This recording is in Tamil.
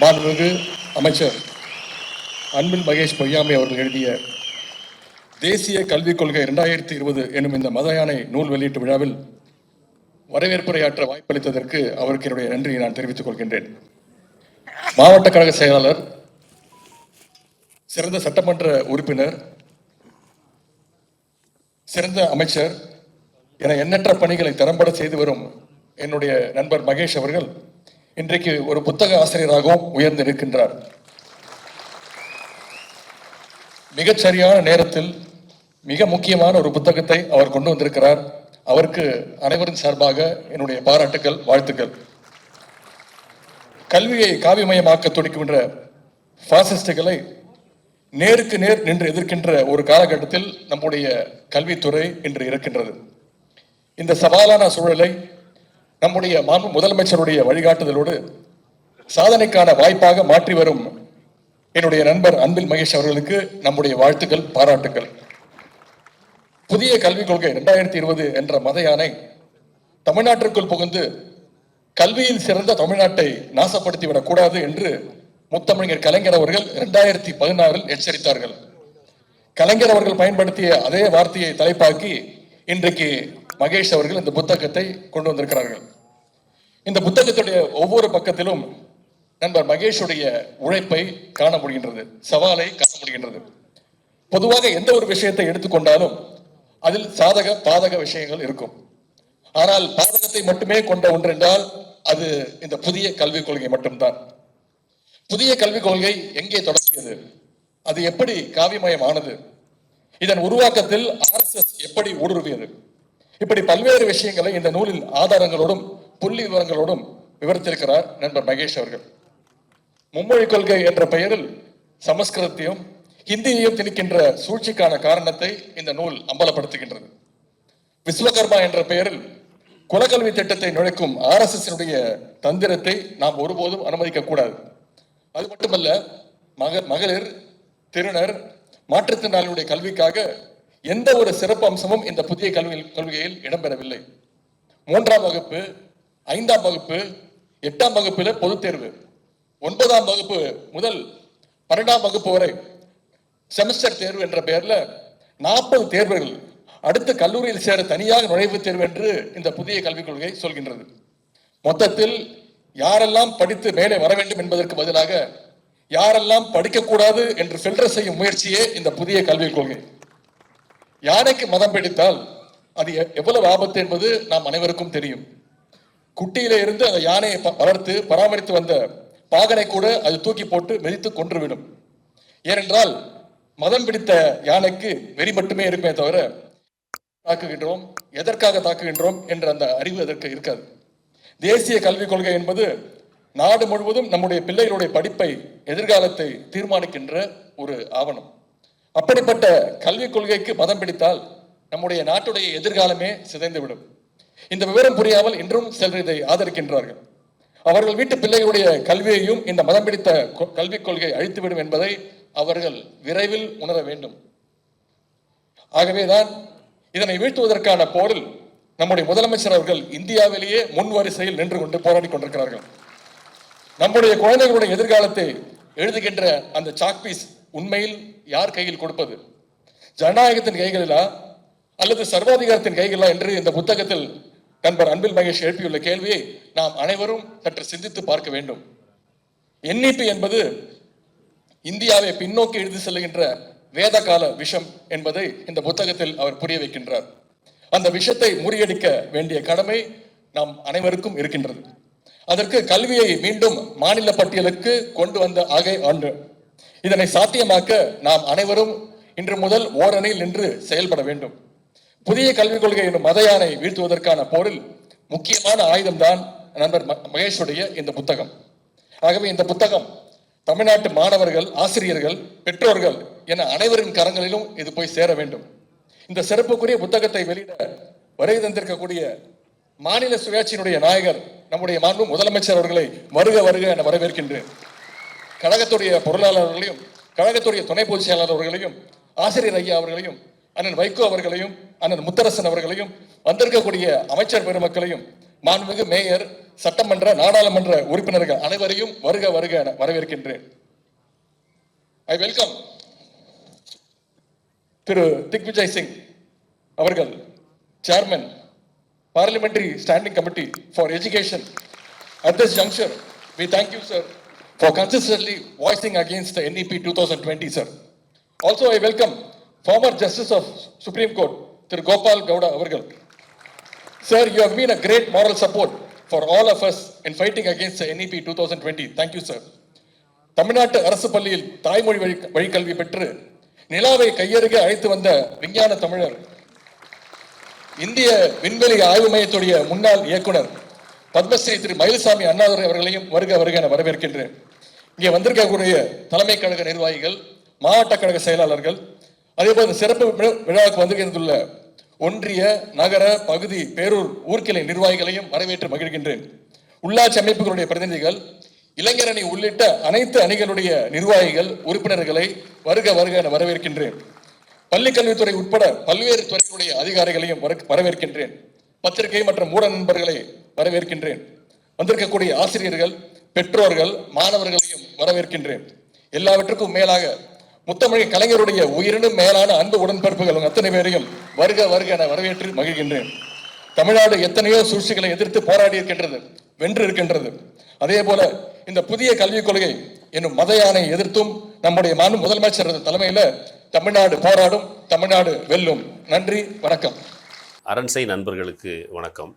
மாண்புமிகு அமைச்சர் அன்பில் மகேஷ் பொய்யாமை அவர்கள் எழுதிய தேசிய கல்விக் கொள்கை இரண்டாயிரத்தி இருபது எனும் இந்த மதயானை நூல் வெளியீட்டு விழாவில் வரவேற்புரையாற்ற வாய்ப்பளித்ததற்கு அவருக்கு என்னுடைய நன்றியை நான் தெரிவித்துக் கொள்கின்றேன். மாவட்ட கழக செயலாளர் சிறந்த சட்டமன்ற உறுப்பினர் சிறந்த அமைச்சர் என எண்ணற்ற பணிகளை திறம்பட செய்து வரும் என்னுடைய நண்பர் மகேஷ் அவர்கள் இன்றைக்கு ஒரு புத்தக ஆசிரியராகவும் உயர்ந்து நிற்கின்றார். மிகச்சரியான நேரத்தில் மிக முக்கியமான ஒரு புத்தகத்தை அவர் கொண்டு வந்திருக்கிறார். அவருக்கு அனைவரின் சார்பாக என்னுடைய பாராட்டுக்கள் வாழ்த்துக்கள். கல்வியை காவிமயமாக்க துடிக்கின்ற பாசிஸ்டுகளை நேருக்கு நேர் நின்று எதிர்க்கின்ற ஒரு காலகட்டத்தில் நம்முடைய கல்வித்துறை இன்று இருக்கின்றது. இந்த சவாலான சூழலை நம்முடைய மாண்பு முதலமைச்சருடைய வழிகாட்டுதலோடு சாதனைக்கான வாய்ப்பாக மாற்றி வரும் என்னுடைய நண்பர் அன்பில் மகேஷ் அவர்களுக்கு நம்முடைய வாழ்த்துக்கள் பாராட்டுக்கள். புதிய கல்விக் கொள்கை இரண்டாயிரத்தி இருபது என்ற மத யானை தமிழ்நாட்டிற்குள் புகுந்து கல்வியில் சிறந்த தமிழ்நாட்டை நாசப்படுத்திவிடக் கூடாது என்று முத்தமிழர் கலைஞர் அவர்கள் இரண்டாயிரத்தி பதினாறில் எச்சரித்தார்கள். கலைஞர் அவர்கள் பயன்படுத்திய அதே வார்த்தையை தலைப்பாக்கி இன்றைக்கு மகேஷ் அவர்கள் இந்த புத்தகத்தை கொண்டு வந்திருக்கிறார்கள். இந்த புத்தகத்துடைய ஒவ்வொரு பக்கத்திலும் நண்பர் மகேஷுடைய உழைப்பை காண முடிகின்றது சவாலை காண முடிகின்றது. பொதுவாக எந்த ஒரு விஷயத்தை எடுத்துக்கொண்டாலும் அதில் சாதக பாதக விஷயங்கள் இருக்கும். ஆனால் பாதகத்தை மட்டுமே கொண்ட ஒன்றென்றால் அது இந்த புதிய கல்விக் கொள்கை மட்டும்தான். புதிய கல்விக் கொள்கை எங்கே தொடங்கியது? அது எப்படி காவிமயமானது? இதன் உருவாக்கத்தில் ஆர்எஸ்எஸ் எப்படி ஊடுருவியது? இப்படி பல்வேறு விஷயங்களை இந்த நூலில் ஆதாரங்களோடும் புள்ளி விவரங்களோடும் விவரித்திருக்கிறார் நண்பர் மகேஷ் அவர்கள். மும்மொழி கொள்கை என்ற பெயரில் சமஸ்கிருதத்தையும் ஹிந்தியையும் திணிக்கின்ற சூழ்ச்சிக்கான காரணத்தை இந்த நூல் அம்பலப்படுத்துகின்றது. விஸ்வகர்மா என்ற பெயரில் குலக்கல்வி திட்டத்தை நுழைக்கும் ஆர்எஸ்எஸ் தந்திரத்தை நாம் ஒருபோதும் அனுமதிக்க கூடாது அது மட்டுமல்ல மக மகளிர் திருநர் மாற்றுத்திறனாளியுடைய கல்விக்காக எந்த ஒரு சிறப்பு அம்சமும் இந்த புதிய கல்வி கொள்கையில் இடம்பெறவில்லை. மூன்றாம் வகுப்பு ஐந்தாம் வகுப்பு எட்டாம் வகுப்பில் பொதுத் தேர்வு. ஒன்பதாம் வகுப்பு முதல் பன்னெண்டாம் வகுப்பு வரை செமஸ்டர் தேர்வு என்ற பெயர்ல நாற்பது தேர்வுகள் அடுத்த கல்லூரியில் சேர தனியாக நுழைவுத் தேர்வு என்று இந்த புதிய கல்விக் கொள்கை சொல்கின்றது. மொத்தத்தில் யாரெல்லாம் படித்து மேலே வர வேண்டும் என்பதற்கு பதிலாக யாரெல்லாம் படிக்கக்கூடாது என்று ஃபில்டர் செய்யும் முயற்சியே இந்த புதிய கல்விக் கொள்கை. யானைக்கு மதம் பிடித்தால் அது எ- எவ்வளவு ஆபத்து என்பது நாம் அனைவருக்கும் தெரியும். குட்டியில இருந்து அந்த யானையை ப- வளர்த்து பராமரித்து வந்த பாகனை கூட அது தூக்கி போட்டு மெதித்து கொன்றுவிடும். ஏனென்றால் மதம் பிடித்த யானைக்கு வெறி மட்டுமே இருக்குமே தவிர தாக்குகின்றோம் எதற்காக தாக்குகின்றோம் என்ற அந்த அறிவு அதற்கு இருக்காது. தேசிய கல்விக் கொள்கை என்பது நாடு முழுவதும் நம்முடைய பிள்ளைகளுடைய படிப்பை எதிர்காலத்தை தீர்மானிக்கின்ற ஒரு ஆவணம். அப்படிப்பட்ட கல்விக் கொள்கைக்கு மதம் பிடித்தால் நம்முடைய நாட்டுடைய எதிர்காலமே சிதைந்துவிடும். இந்த விவரம் புரியாமல் இன்றும் சிலர் இதை ஆதரிக்கின்றார்கள். அவர்கள் வீட்டு பிள்ளைகளுடைய கல்வியையும் இந்த மதம் பிடித்த கொ- கல்விக் கொள்கை அழித்துவிடும் என்பதை அவர்கள் விரைவில் உணர வேண்டும். ஆகவேதான் இதனை வீழ்த்துவதற்கான போரில் நம்முடைய முதலமைச்சர் அவர்கள் இந்தியாவிலேயே முன் வரிசையில் நின்று கொண்டு போராடி கொண்டிருக்கிறார்கள். நம்முடைய குழந்தைகளுடைய எதிர்காலத்தை எழுதுகின்ற அந்த சாக்பீஸ் உண்மையில் யார் கையில் கொடுப்பது? ஜனநாயகத்தின் கைகளிலா? அல்லது சர்வாதிகாரத்தின் கைகளா என்று இந்த புத்தகத்தில் நண்பர் அன்பில் மகேஷ் எழுப்பியுள்ள கேள்வியை நாம் அனைவரும் சற்று சிந்தித்து பார்க்க வேண்டும். எண்ணிப்பு என்பது இந்தியாவை பின்னோக்கி எழுதி செல்கின்ற வேத வேதகால விஷம் என்பதை இந்த புத்தகத்தில் அவர் புரிய வைக்கின்றார். அந்த விஷத்தை முறியடிக்க வேண்டிய கடமை நாம் அனைவருக்கும் இருக்கின்றது. அதற்கு கல்வியை மீண்டும் மாநில பட்டியலுக்கு கொண்டு வந்த ஆகை ஆண்டு இதனை சாத்தியமாக்க நாம் அனைவரும் இன்று முதல் ஓரணியில் நின்று செயல்பட வேண்டும். புதிய கல்விக் கொள்கை என்னும் மதையானை வீழ்த்துவதற்கான போரில் முக்கியமான ஆயுதம்தான் நண்பர் ம- மகேஷுடைய இந்த புத்தகம். ஆகவே இந்த புத்தகம் தமிழ்நாட்டு மாணவர்கள் ஆசிரியர்கள் பெற்றோர்கள் என அனைவரின் கரங்களிலும் இது போய் சேர வேண்டும். இந்த சிறப்புக்குரிய புத்தகத்தை வெளியிட வருகை தந்திருக்கக்கூடிய மாநில சுயாட்சியினுடைய நாயகர் நம்முடைய மாண்பு முதலமைச்சர் அவர்களை வருக வருக என வரவேற்கின்றேன். கழகத்துடைய பொருளாளர்களையும் கழகத்துடைய துணை பொதுச் செயலாளர் அவர்களையும் ஆசிரியர் ஐயா அவர்களையும் அண்ணன் வைகோ அவர்களையும் அண்ணன் முத்தரசன் அவர்களையும் வந்திருக்கக்கூடிய அமைச்சர் பெருமக்களையும் மாண்புமிகு மேயர் சட்டமன்ற நாடாளுமன்ற உறுப்பினர்கள் அனைவரையும் வருக வருக என வரவேற்கின்றேன். ஐ வெல்கம் திரு திக்விஜய் சிங் அவர்கள் chairman parliamentary standing committee for education at this junction we thank you sir for consistently voicing against the NEP 2020, sir. Also, I welcome former Justice of Supreme Court, Sir Gopal Gowda Avargal. Sir, you have been a great moral support for all of us in fighting against the NEP 2020. Thank you, sir. தமிழ்நாட்டு அரசு பள்ளியில் தாய்மொழி வழி வழிக்கல்வி பெற்று நிலாவை கையருகே அழைத்து வந்த விஞ்ஞான தமிழர் இந்திய விண்வெளி ஆய்வு மையத்துடைய முன்னாள் இயக்குனர் பத்மஸ்ரீ திரு மயில்சாமி அண்ணாதுரை அவர்களையும் வருக வருக என வரவேற்கின்றேன். இங்கே வந்திருக்கக்கூடிய தலைமை கழக நிர்வாகிகள் மாவட்ட கழக செயலாளர்கள் அதேபோல் சிறப்பு விழாவுக்கு வந்திருக்கின்றுள்ள ஒன்றிய நகர பகுதி பேரூர் ஊர்க்கிளை நிர்வாகிகளையும் வரவேற்று மகிழ்கின்றேன். உள்ளாட்சி அமைப்புகளுடைய பிரதிநிதிகள் இளைஞரணி உள்ளிட்ட அனைத்து அணிகளுடைய நிர்வாகிகள் உறுப்பினர்களை வருக வருக என வரவேற்கின்றேன். பள்ளிக்கல்வித்துறை உட்பட பல்வேறு துறைகளுடைய அதிகாரிகளையும் வர- வரவேற்கின்றேன். பத்திரிகை மற்றும் மூட நண்பர்களை வரவேற்கின்றேன். வந்திருக்கக்கூடிய ஆசிரியர்கள் பெற்றோர்கள் மாணவர்களையும் வரவேற்கின்றேன். எல்லாவற்றுக்கும் மேலாக முத்தமிழ் கலைஞருடைய உயிரினும் மேலான அன்பு உடன்பிறப்புகள் அத்தனை பேரையும் வருக வருக என வரவேற்று மகிழ்கின்றேன். தமிழ்நாடு எத்தனையோ சூழ்ச்சிகளை எதிர்த்து போராடி இருக்கின்றது வென்று இருக்கின்றது அதே போல இந்த புதிய கல்விக் கொள்கை என்னும் மத யானை எதிர்த்தும் நம்முடைய மாநில முதலமைச்சர் தலைமையில தமிழ்நாடு போராடும் தமிழ்நாடு வெல்லும். நன்றி வணக்கம். அரண்சை நண்பர்களுக்கு வணக்கம்.